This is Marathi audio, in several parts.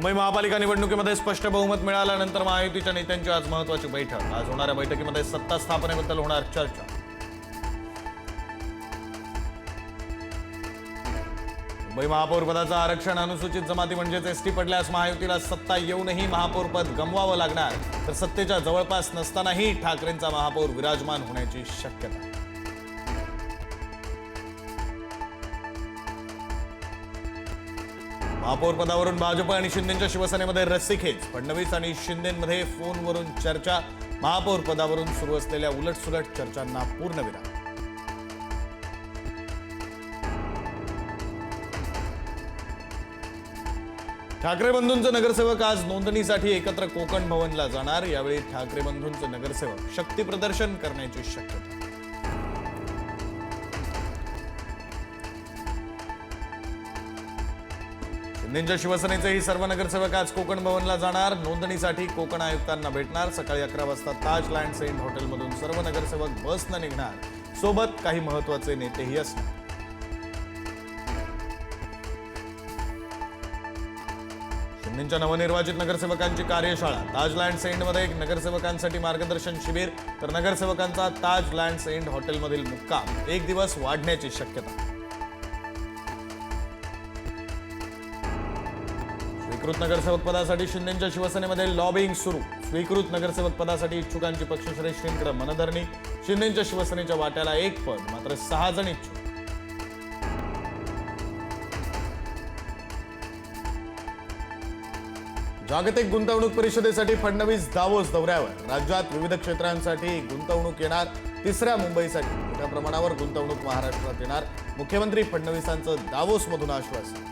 मुंबई महापालिका निवडणुकीमध्ये स्पष्ट बहुमत मिळाल्यानंतर महायुतीच्या नेत्यांची आज महत्वाची बैठक. आज होणाऱ्या बैठकीमध्ये सत्ता स्थापनेबद्दल होणार चर्चा. मुंबई महापौरपदाचं आरक्षण अनुसूचित जमाती म्हणजेच एसटी पडल्यास महायुतीला सत्ता येऊनही महापौरपद गमवावं लागणार. तर सत्तेच्या जवळपास नसतानाही ठाकरेंचा महापौर विराजमान होण्याची शक्यता. महापौर पदावरून भाजप आणि शिंदेच्या शिवसेनेमध्ये रस्सीखेच फडणवीस आणि शिंदेमध्ये फोनवरून चर्चा महापौर पदावरून सुरू असलेल्या उलटसुलट चर्चांना पूर्णविराम ठाकरे बंधूंचं नगरसेवक आज नोंदणीसाठी एकत्र कोकण भवनला जाणार यावेळी ठाकरे बंधूंचं नगरसेवक शक्ती प्रदर्शन करण्याची शक्यता. निंजा शिवसेनेचेही सर्व नगरसेवक आज कोकण भवनला जाणार. नोंदणीसाठी कोकण आयुक्तांना भेटणार. सकाळी अकरा वाजता ताज लँड सेंट हॉटेलमधून सर्व नगरसेवक बसनं निघणार. सोबत काही महत्त्वाचे नेतेही असणार. शिंदेच्या नवनिर्वाचित नगरसेवकांची कार्यशाळा. ताज लँड एक नगरसेवकांसाठी मार्गदर्शन शिबिर तर नगरसेवकांचा ताज लँड सेंड हॉटेलमधील मुक्काम. एक दिवस वाढण्याची शक्यता. स्वीकृत नगरसेवक पदासाठी शिंदेच्या शिवसेनेमध्ये लॉबिंग सुरू. स्वीकृत नगरसेवक पदासाठी इच्छुकांची पक्षश्रेष्ठींकडे मनधरणी. शिंदेच्या शिवसेनेच्या वाट्याला एक पद मात्र सहा जण इच्छुक. जागतिक गुंतवणूक परिषदेसाठी फडणवीस दावोस दौऱ्यावर. राज्यात विविध क्षेत्रांसाठी गुंतवणूक येणार तिसऱ्या मुंबईसाठी. मोठ्या प्रमाणावर गुंतवणूक महाराष्ट्रात येणार. मुख्यमंत्री फडणवीसांचं दावोसमधून आश्वासन.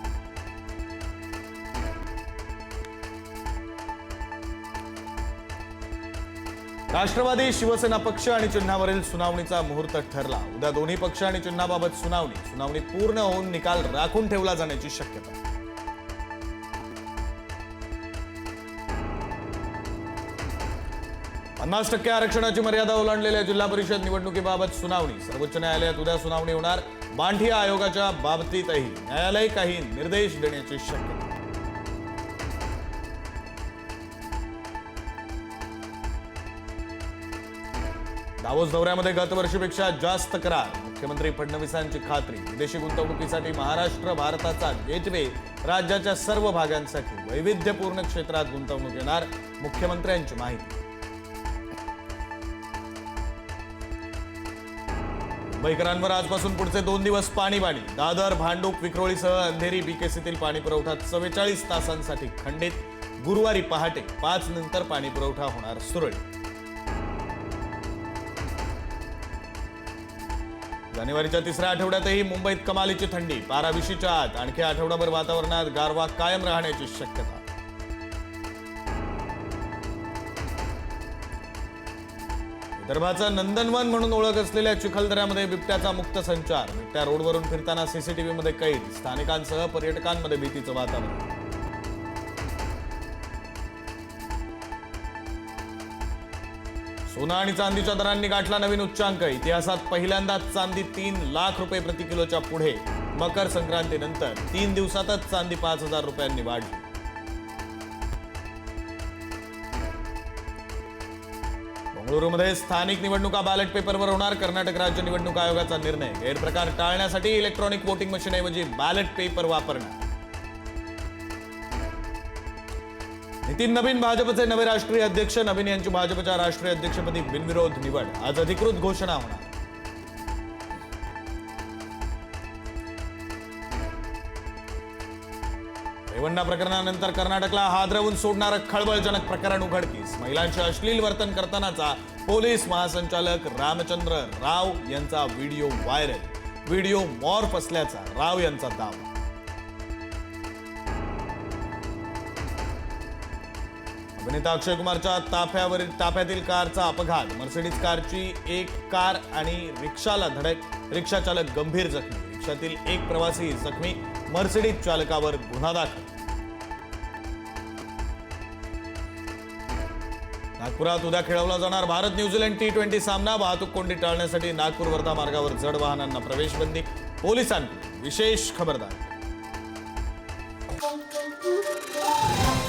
राष्ट्रवादी शिवसेना पक्ष आणि चिन्हावरील सुनावणीचा मुहूर्त ठरला. उद्या दोन्ही पक्ष आणि चिन्हाबाबत सुनावणी. सुनावणी पूर्ण होऊन निकाल राखून ठेवला जाण्याची शक्यता. पन्नास टक्के आरक्षणाची मर्यादा ओलांडलेल्या जिल्हा परिषद निवडणुकीबाबत सुनावणी. सर्वोच्च न्यायालयात उद्या सुनावणी होणार. बांठी आयोगाच्या बाबतीतही न्यायालय काही निर्देश देण्याची शक्यता. दावोस दौऱ्यामध्ये गतवर्षीपेक्षा जास्त करार. मुख्यमंत्री फडणवीसांची खात्री. विदेशी गुंतवणुकीसाठी महाराष्ट्र भारताचा गेटवे राज्याच्या सर्व भागांसाठी वैविध्यपूर्ण क्षेत्रात गुंतवणूक येणार मुख्यमंत्र्यांची माहिती. मुंबईकरांवर आजपासून पुढचे दोन दिवस पाणीबाणी दादर भांडूप विक्रोळीसह अंधेरी बीकेसीतील पाणीपुरवठा चव्वेचाळीस तासांसाठी खंडित. गुरुवारी पहाटे पाच नंतर पाणी पुरवठा होणार सुरळीत. जानेवारीच्या तिसऱ्या आठवड्यातही मुंबईत कमालीची थंडी पारा विशीच्या आत आणखी आठवडाभर वातावरणात गारवा कायम राहण्याची शक्यता. विदर्भाचं नंदनवन म्हणून ओळख असलेल्या चिखलदऱ्यामध्ये बिबट्याचा मुक्त संचार बिबट्या रोडवरून फिरताना सीसीटीव्हीमध्ये कैद स्थानिकांसह पर्यटकांमध्ये भीतीचं वातावरण. सोना आणि चांदीच्या दरांनी गाठला नवीन उच्चांक. इतिहासात पहिल्यांदाच चांदी तीन लाख रुपये प्रति किलोच्या पुढे. मकर संक्रांतीनंतर तीन दिवसातच चांदी पाच हजार रुपयांनी वाढली. बंगळुरूमध्ये स्थानिक निवडणुका बॅलेट पेपरवर होणार. कर्नाटक राज्य निवडणूक आयोगाचा निर्णय. गैरप्रकार टाळण्यासाठी इलेक्ट्रॉनिक वोटिंग मशीनऐवजी बॅलेट पेपर वापरणार. नितीन नवीन भाजपचे नवे राष्ट्रीय अध्यक्ष नवीन यांची भाजपच्या राष्ट्रीय अध्यक्षपदी बिनविरोध निवड. आज अधिकृत घोषणा होणार. रेवण्णा प्रकरणानंतर कर्नाटकला हादरवून सोडणारं खळबळजनक प्रकरण उघडकीस. महिलांचे अश्लील वर्तन करतानाचा पोलीस महासंचालक रामचंद्र राव यांचा व्हिडिओ व्हायरल. व्हिडिओ मॉर्फ असल्याचा राव यांचा दावा. अभिनेता अक्षय कुमारच्या ताफ्यावरील ताफ्यातील कारचा अपघात. मर्सिडीज कारची एक कार आणि रिक्षाला धडक रिक्षा चालक गंभीर जखमी. रिक्षातील एक प्रवासी जखमी मर्सिडीज चालकावर गुन्हा दाखल. नागपुरात उद्या खेळवला जाणार भारत न्यूझीलंड टी ट्वेंटी सामना. वाहतूक कोंडी टाळण्यासाठी नागपूर वर्धा मार्गावर जड वाहनांना प्रवेश बंदी पोलिसांकडून विशेष खबरदारी. Thank you.